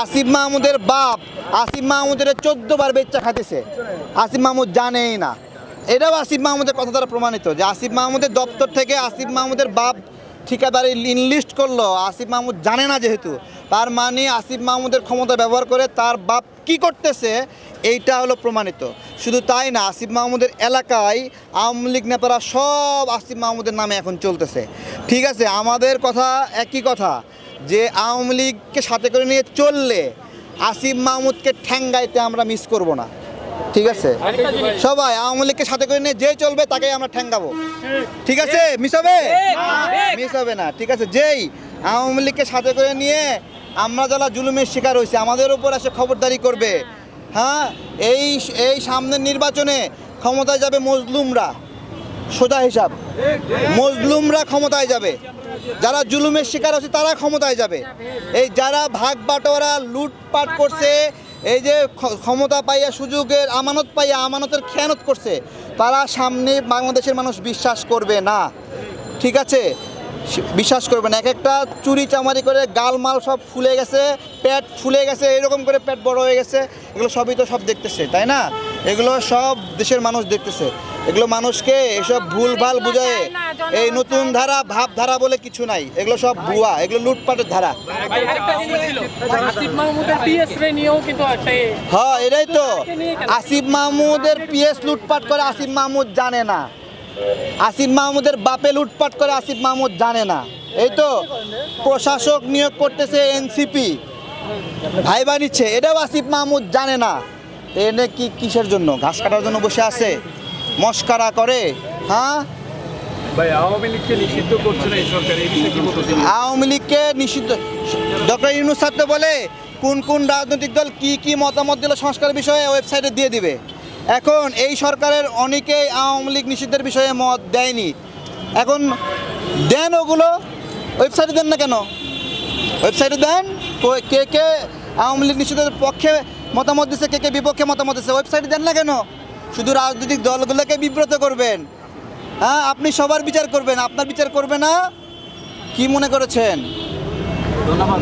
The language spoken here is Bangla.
আসিফ মাহমুদের বাপ আসিফ মাহমুদের চোদ্দ বার বেচ্চা খাইতেছে। আসিফ মাহমুদ জানেই না। এটাও আসিফ মাহমুদের কথা দ্বারা প্রমাণিত যে আসিফ মাহমুদের দপ্তর থেকে আসিফ মাহমুদের বাপ ঠিকাদারি ইনলিস্ট করল। আসিফ মাহমুদ জানে না যেহেতু। তার মানে আসিফ মাহমুদের ক্ষমতা ব্যবহার করে তার বাপ কি করতেছে, এইটা হলো প্রমাণিত। শুধু তাই না, আসিফ মাহমুদের এলাকায় আওয়ামী লীগ নেতারা সব আসিফ মাহমুদের নামে এখন চলতেছে। ঠিক আছে, আমাদের কথা একই কথা। যে আওয়ামী লীগকে সাথে করে নিয়ে চললে আসিফ মাহমুদকে ঠ্যাঙ্গাইতে আমরা মিস করব না। ঠিক আছে? সবাই আওয়ামী লীগকে সাথে করে নিয়ে যে চলবে তাকেই আমরা ঠ্যাঙ্গাবো। ঠিক আছে? মিস হবে? মিস হবে না। ঠিক আছে? যেই আওয়ামী লীগকে সাথে করে নিয়ে আমরা যারা জুলুমের শিকার হয়েছে আমাদের উপর এসে খবরদারি করবে। হ্যাঁ? এই এই সামনের নির্বাচনে ক্ষমতায় যাবে মজলুমরা। সোজা হিসাব। মজলুমরা ক্ষমতায় যাবে। যারা জুলুমের শিকার হচ্ছে, তারা ক্ষমতায় যাবে। এই যারা ভাগ বাটোয়ারা, লুটপাট করছে, এই যে ক্ষমতা পাইয়া সুযোগের আমানত পাইয়া আমানতের খেয়ানত করছে, তারা সামনে বাংলাদেশের মানুষ বিশ্বাস করবে না। ঠিক আছে? বিশ্বাস করবে না। এক একটা চুরি চামারি করে গালমাল সব ফুলে গেছে, পেট ফুলে গেছে, এরকম করে পেট বড় হয়ে গেছে, এগুলো সবই তো সব দেখতেছে, তাই না? এগুলো সব দেশের মানুষ দেখতেছে। এগুলো মানুষকে এসব ভুলভাল বুঝায়। এই নতুন ধারা ভাবধারা বলে কিছু নাই। এগুলো সব ভুয়া এগুলো লুটপাটের ধারা। ভাই, হ্যাঁ এটাই তো। আসিফ মাহমুদের পিএস লুটপাট করে আসিফ মাহমুদ জানে না। আসিফ মাহমুদের বাপে লুটপাট করে আসিফ মাহমুদ জানে না। এই তো প্রশাসক নিয়োগ করতেছে এনসিপি ভাইবা নিচ্ছে এটাও আসিফ মাহমুদ জানে না। এনে কি কিসের জন্য? ঘাস কাটার জন্য বসে আছে। মস্কারা করে হ্যাঁ? আওয়ামী লীগকে নিষিদ্ধ ডক্টর ইউনুস স্যার তো বলে কোন কোন রাজনৈতিক দল কি কি মতামত দিল সংস্কার বিষয়ে ওয়েবসাইটে দিয়ে দিবে। এখন এই সরকারের অনেকেই আওয়ামী লীগ নিষিদ্ধের বিষয়ে মত দেয়নি। এখন দেন ওগুলো ওয়েবসাইটে দেন না কেন? ওয়েবসাইটে দেন কে কে আওয়ামী লীগ নিষিদ্ধের পক্ষে মতামত দিচ্ছে কে কে বিপক্ষে মতামত দিচ্ছে ওয়েবসাইটে দেন না কেন? শুধু রাজনৈতিক দলগুলোকে বিব্রত করবেন। হ্যাঁ আপনি সবার বিচার করবেন, আপনার বিচার করবে না? কি মনে করেছেন? ধন্যবাদ।